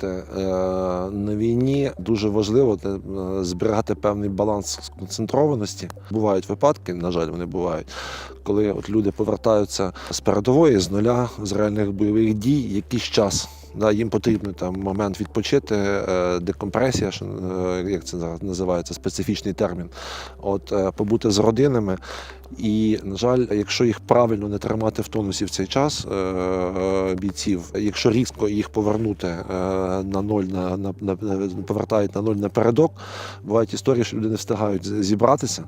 Знаєте, е, на війні дуже важливо е, зберігати певний баланс сконцентрованості. Бувають випадки, на жаль, вони бувають, коли от люди повертаються з передової, з нуля, з реальних бойових дій, якийсь час. Да, їм потрібен там момент відпочити, е, декомпресія, як це називається, специфічний термін. От побути з родинами. І, на жаль, якщо їх правильно не тримати в тонусі в цей час е, е, бійців, якщо різко їх повернути е, на ноль, на, на, на повертають на ноль напередок, бувають історії, що люди не встигають зібратися.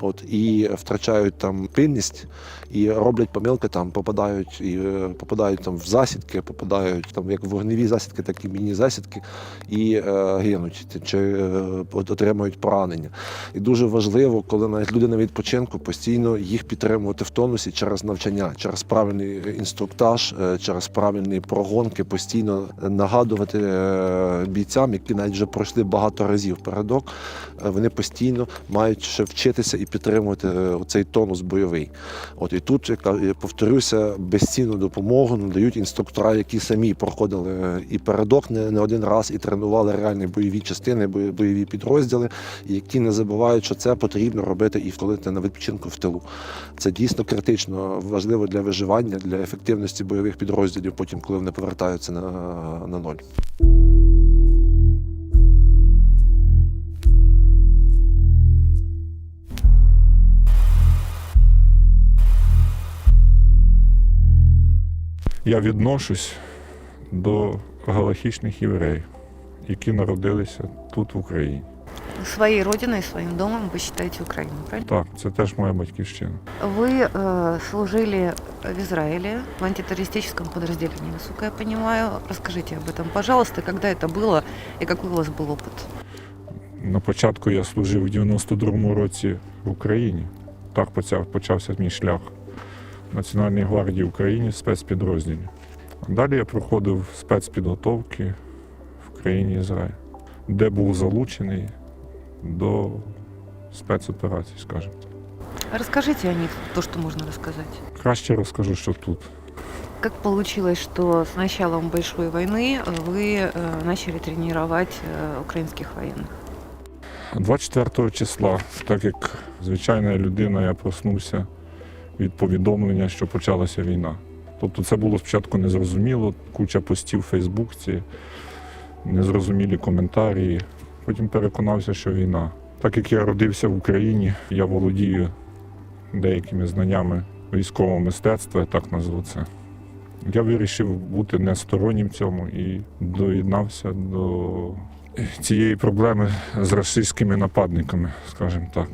От і втрачають там пильність і роблять помилки, там попадають і попадають там в засідки, попадають там як вогневі засідки, так і міні засідки, і е, гинуть чи е, отримують поранення. І дуже важливо, коли навіть люди на відпочинку постійно їх підтримувати в тонусі через навчання, через правильний інструктаж, е, через правильні прогонки, постійно нагадувати е, бійцям, які навіть вже пройшли багато разів передок. е, Вони постійно мають ще вчитися і підтримувати цей тонус бойовий. От і тут я повторюся, безцінну допомогу надають інструктора, які самі проходили і передок не, не один раз і тренували реальні бойові частини, бойові підрозділи, які не забувають, що це потрібно робити і коли ти на відпочинку в тилу. Це дійсно критично важливо для виживання, для ефективності бойових підрозділів, потім, коли вони повертаються на, на ноль. Я відношусь до галахічних євреїв, які народилися тут, в Україні Своей родиной, своим домом вы считаете Украину, правильно? Так, це теж моя батьківщина. Вы э, служили в Израиле в антитеррористическом подразделении, насколько я понимаю. Расскажите об этом, пожалуйста, когда это было и какой у вас был опыт? На початку я служив у 92-му році в Україні. Так почав, почався мій шлях в Національній гвардії України в спецпідрозділі. А далі я проходив спецпідготовки в країні Ізраїль, де був залучений до спецоперацій, скажімо так. Расскажите о них, то, что можно рассказать. Краще розкажу, що тут. Как получилось, что с началом большой войны вы э, начали тренировать э, украинских военных? 24 числа, так як звичайна людина, я проснувся від повідомлення, що почалася війна. Тобто це було спочатку незрозуміло, куча постів у Фейсбуці, незрозумілі коментарі. Потім переконався, що війна. Так як я родився в Україні, я володію деякими знаннями військового мистецтва, так назву це. Я вирішив бути не стороннім цьому і доєднався до цієї проблеми з російськими нападниками, скажімо так.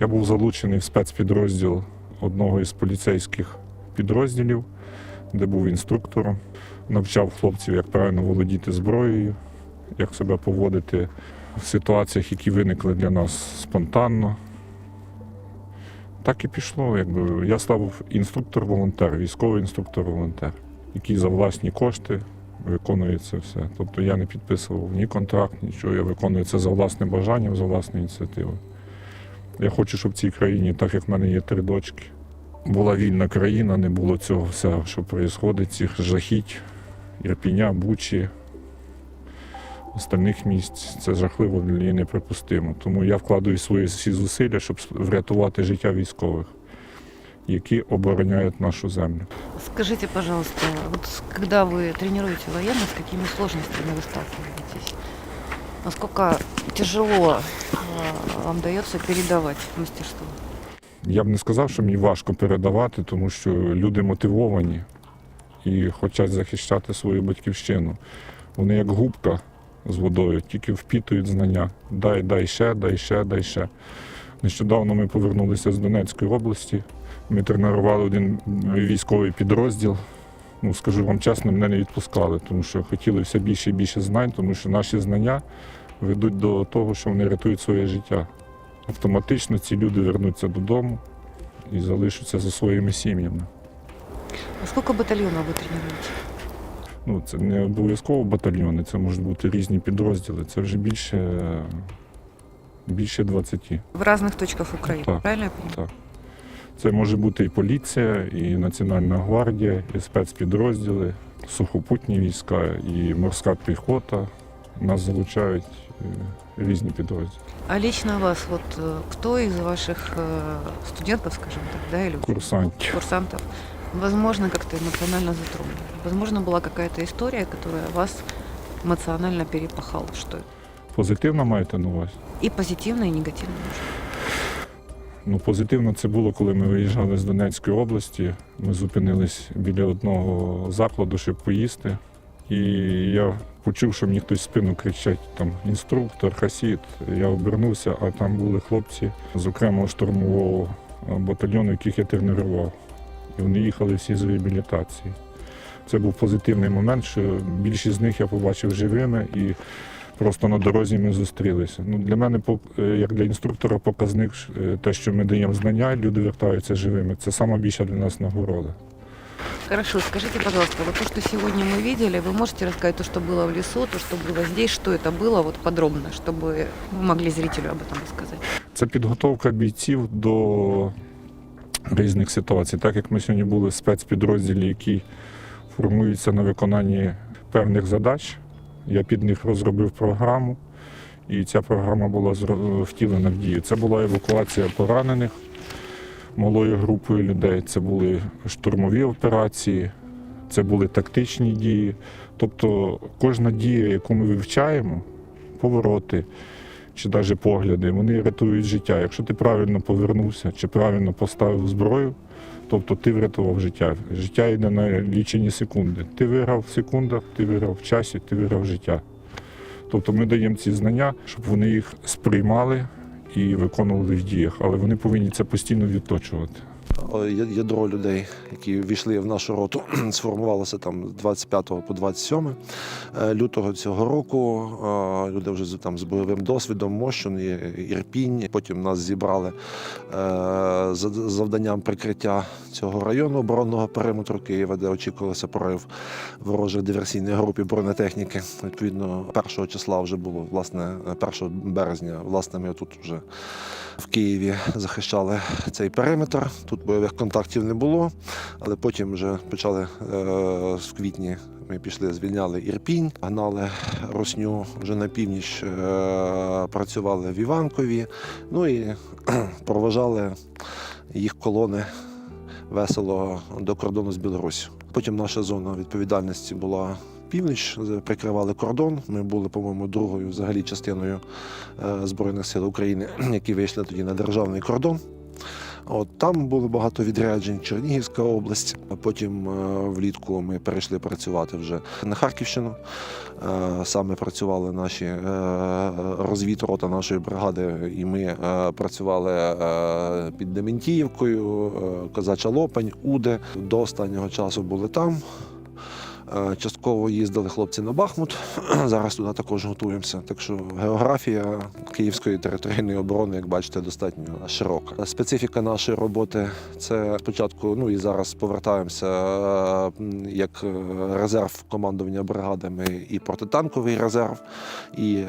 Я був залучений в спецпідрозділ одного із поліцейських підрозділів, де був інструктором, навчав хлопців, як правильно володіти зброєю, як себе поводити в ситуаціях, які виникли для нас спонтанно. Так і пішло. Якби. Я став інструктор-волонтер, військовий інструктор-волонтер, який за власні кошти виконує це все. Тобто я не підписував ні контракт, нічого. Я виконую це за власним бажанням, за власною ініціативою. Я хочу, щоб в цій країні, так як в мене є три дочки, була вільна країна, не було цього всього, що відбувається, цих жахіть, Ірпіня, Бучі, остальних місць. Це жахливо і неприпустимо. Тому я вкладаю свої всі зусилля, щоб врятувати життя військових, які обороняють нашу землю. Скажите, пожалуйста, вот с- когда вы тренируете военных, с какими сложностями вы сталкиваетесь? Насколько тяжело э, вам дается передавать мастерство? Я б не сказав, що мені важко передавати, тому що люди мотивовані і хочуть захищати свою батьківщину. Вони як губка з водою, тільки впітують знання. Дай, дай ще, дай ще, дай ще. Нещодавно ми повернулися з Донецької області. Ми тренували один військовий підрозділ. Ну, скажу вам чесно, мене не відпускали, тому що хотіли все більше і більше знань, тому що наші знання ведуть до того, що вони рятують своє життя автоматично ці люди вернуться додому і залишаться за своїми сім'ями. А сколько батальонов вы тренируете? Ну, це не обов'язково батальйони, це можуть бути різні підрозділи. Це вже більше, більше 20. В разных точках Украины, Так. правильно я понимаю? Так. Це може бути і поліція, і Національна гвардія, і спецпідрозділи, сухопутні війська і морська піхота. Нас залучають е, різні підрозділи. А лично вас, вот э, кто из ваших э, студентов, скажем так, да, или Курсантів. курсантов, возможно, как-то эмоционально затронул? Возможно, была какая-то история, которая вас эмоционально перепахала, что это? Позитивно маєте на увазі? И позитивно, и негативно. может. Ну, позитивно це було, коли ми виїжджали з Донецької області. Ми зупинились біля одного закладу, щоб поїсти. І я почув, що мені хтось в спину кричать там інструктор, хасід. Я обернувся, а там були хлопці з окремого штурмового е, батальйону, яких я тренував. І вони їхали всі з реабілітації. Це був позитивний момент, що більшість з них я побачив живими і просто на дорозі ми зустрілися. Ну, для мене, пок- е, як для інструктора, показник е, те, що ми даємо знання, люди вертаються живими. Це сама більша для нас нагорода. Хорошо, скажите, пожалуйста, вот то, что сегодня мы видели, вы можете рассказать то, что было в лесу, то, что было здесь, что это было, вот подробно, чтобы вы могли зрителю об этом рассказать? Це підготовка бійців до різних ситуацій. Так як ми сьогодні були в спецпідрозділі, які формуються на виконанні певних задач, я під них розробив програму, і ця програма була втілена в дію. Це була евакуація поранених малою групою людей, це були штурмові операції, це були тактичні дії. Тобто кожна дія, яку ми вивчаємо, повороти, чи навіть погляди, вони рятують життя. Якщо ти правильно повернувся чи правильно поставив зброю, тобто ти врятував життя. Життя йде на лічені секунди. Ти виграв в секундах, ти виграв в часі, ти виграв життя. Тобто ми даємо ці знання, щоб вони їх сприймали і виконували в діях, але вони повинні це постійно відточувати. Ядро людей, які війшли в нашу роту, сформувалося там з 25 по 27 е, лютого цього року. Е, Люди вже там з бойовим досвідом, Мощун, Ірпінь. Потім нас зібрали е, за завданням прикриття цього району оборонного периметру Києва, де очікувався прорив ворожих диверсійних груп і бронетехніки. Відповідно, 1 числа вже було власне 1 березня. Власне, ми тут вже в Києві захищали цей периметр. Тут бойових контактів не було, але потім вже почали е, в квітні. Ми пішли, звільняли Ірпінь, гнали Росню вже на північ, е, працювали в Іванкові. Ну і проважали їх колони весело до кордону з Білоруссю. Потім наша зона відповідальності була північ, прикривали кордон. Ми були, по-моєму, другою взагалі частиною е, Збройних сил України, які вийшли тоді на державний кордон. От там було багато відряджень, Чернігівська область. Потім е, влітку ми перейшли працювати вже на Харківщину. Е, Саме працювали наші розвідрота нашої бригади, і ми працювали під Дементіївкою, Козача Лопань, Уде. До останнього часу були там. Е, Частково їздили хлопці на Бахмут. Зараз туди також готуємося. Так що географія Київської територіальної оборони, як бачите, достатньо широка. Специфіка нашої роботи це спочатку, ну і зараз повертаємося е, як е, резерв командування бригадами і протитанковий резерв, і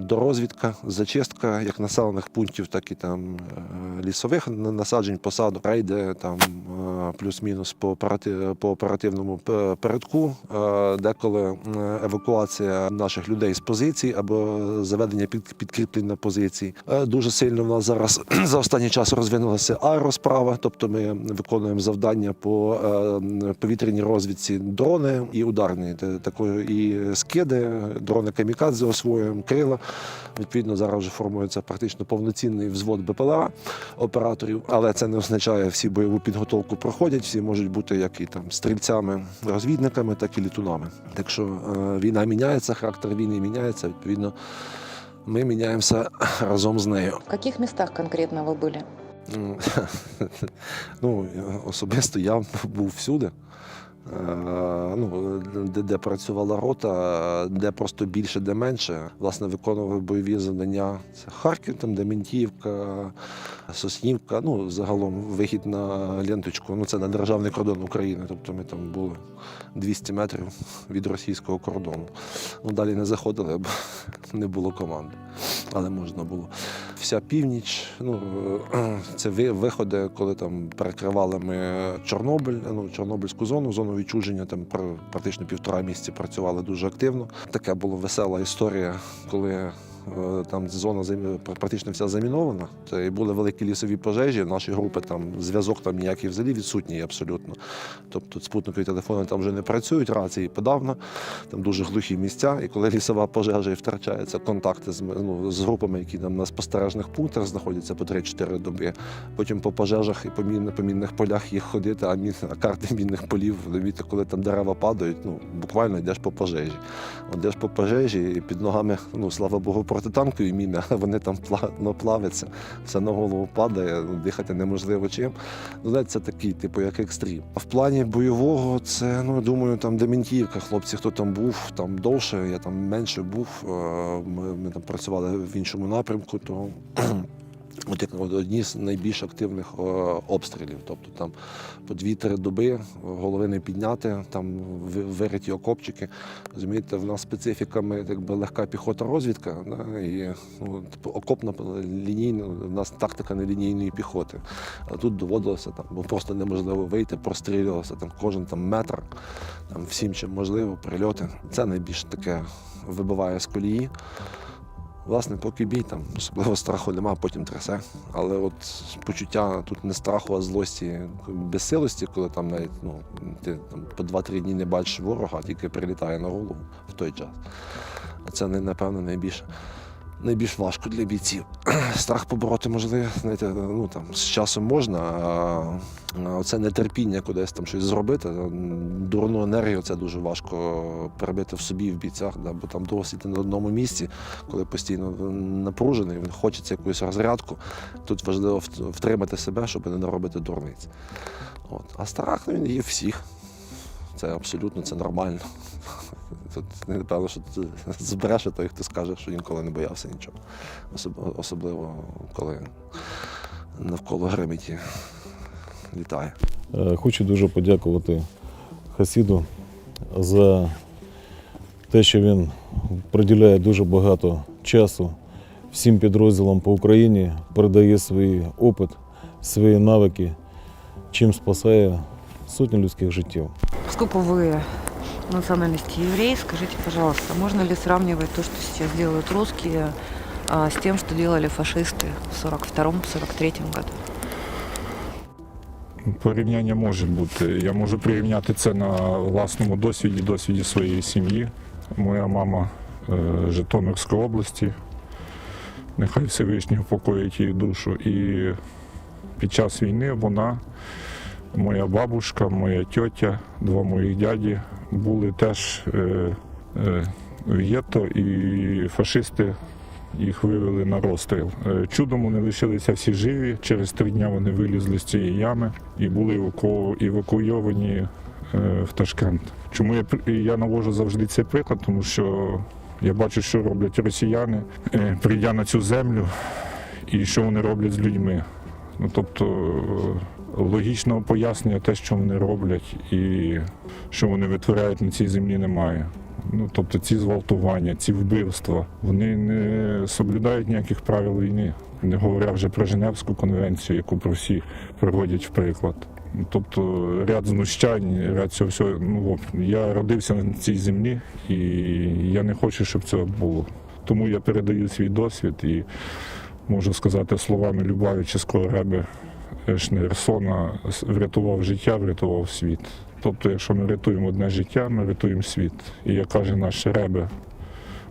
дорозвідка, зачистка як населених пунктів, так і там лісових насаджень, посадок, рейди там плюс-мінус по оперативному передку. Е, Деколи евакуація наших людей з позицій або заведення під підкріплень на позиції. Е, Дуже сильно в нас зараз за останній час розвинулася аеросправа, тобто ми виконуємо завдання по е, повітряній розвідці дрони і ударні, такої і скиди, дрони камікадзе освоюємо, крила. Відповідно, зараз вже формується практично повноцінний взвод БПЛА операторів, але це не означає, всі бойову підготовку проходять. Всі можуть бути як і там стрільцями, розвідниками, так і літунами. Так що е, війна міняється, характер війни міняється. Відповідно, ми міняємося разом з нею. В яких містах конкретно ви були? Ну, особисто я був всюди. Е, Ну, де, де працювала рота, де просто більше, де менше. Власне, виконував бойові завдання. Це Харків, там, де Ментіївка, Соснівка. Ну, загалом вихід на ленточку. Ну, це на державний кордон України. Тобто ми там були 200 метрів від російського кордону. Ну, далі не заходили, бо не було команди. Але можна було вся північ. Ну е, це виходи, коли там перекривали ми Чорнобиль, ну Чорнобильську зону, зону відчуження там пр- практично півтора місяці працювали дуже активно. Така була весела історія, коли там зона практично вся замінована. І були великі лісові пожежі. Наші групи там зв'язок там ніякий взагалі відсутній абсолютно. Тобто спутникові телефони там вже не працюють, рації подавно, там дуже глухі місця. І коли лісова пожежа і втрачається контакти з, ну, з групами, які там на спостережних пунктах знаходяться по 3-4 доби. Потім по пожежах і по, мін, по мінних полях їх ходити, а, мін, а карти мінних полів, розумієте, коли там дерева падають, ну буквально йдеш по пожежі. Йдеш по пожежі, і під ногами, ну слава Богу, протитанкові міни, вони там плавно плавляться, все на голову падає, ну, дихати неможливо чим. Але це такий, типу, як екстрім. А в плані бойового, це ну думаю, там Дементіївка, хлопці, хто там був, там довше, я там менше був. е, Ми, ми там працювали в іншому напрямку, то одні з найбільш активних е, обстрілів. Тобто там по 2-3 доби голови не підняти, там вириті окопчики. Розумієте, в нас специфіка, ми якби легка піхота розвідка, да, і ну, окопна лінійна, у нас тактика нелінійної піхоти. А тут доводилося там, бо просто неможливо вийти, прострілювалося там кожен там метр, там всім чим можливо, прильоти. Це найбільш таке вибиває з колії. Власне, поки бій там особливо страху нема, потім трясе. Але от почуття тут не страху, а злості, безсилості, коли там навіть ну, ти там, по 2-3 дні не бачиш ворога, а тільки прилітає на голову в той час. А це напевно найбільше. Найбільш важко для бійців. Страх побороти можливо, знаєте, ну там з часом можна, а оце нетерпіння кудись там щось зробити. Дурну енергію це дуже важко перебити в собі в бійцях, да, бо там довго сидіти на одному місці, коли постійно напружений, він хочеться якусь розрядку. Тут важливо втримати себе, щоб не наробити дурниць. От. А страх ну, він є всіх. Це абсолютно це нормально. Тут напевно, що тут збереше той, хто скаже, що ніколи не боявся нічого. Особливо коли навколо гримить і літає. Е, Хочу дуже подякувати Хасіду за те, що він приділяє дуже багато часу всім підрозділам по Україні, передає свій опит, свої навики, чим спасає сотні людських життів. Поскольку вы национальности еврей, скажите, пожалуйста, можно ли сравнивать то, что сейчас делают русские, с тем, что делали фашисты в 42-43 году? Порівняння може бути. Я можу порівняти це на власному досвіді, досвіді своєї сім'ї. Моя мама е, Житомирської області. Нехай Всевишній упокоїть її душу. І під час війни вона, моя бабушка, моя тьотя, два моїх дяді були теж е, е, в гетто, і фашисти їх вивели на розстріл. Е, Чудом вони лишилися всі живі. Через три дні вони вилізли з цієї ями і були евакуйовані е, в Ташкент. Чому я, я навожу завжди цей приклад? Тому що я бачу, що роблять росіяни, е, прийдя на цю землю, і що вони роблять з людьми. Ну, тобто логічного пояснення те, що вони роблять, і що вони витворяють на цій землі, немає. Ну, тобто ці зґвалтування, ці вбивства, вони не соблюдають ніяких правил війни, не говоря вже про Женевську конвенцію, яку про всі приводять в приклад. Ну, Тобто ряд знущань, ряд цього всього. Ну, я родився на цій землі, і я не хочу, щоб цього було. Тому я передаю свій досвід і можу сказати словами Любавичівського реби Шнейрсона, врятував життя, врятував світ. Тобто, якщо ми рятуємо одне життя, ми рятуємо світ. І як каже наш Ребе,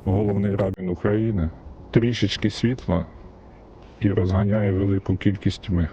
головний рабін України, трішечки світла і розганяє велику кількість тьми.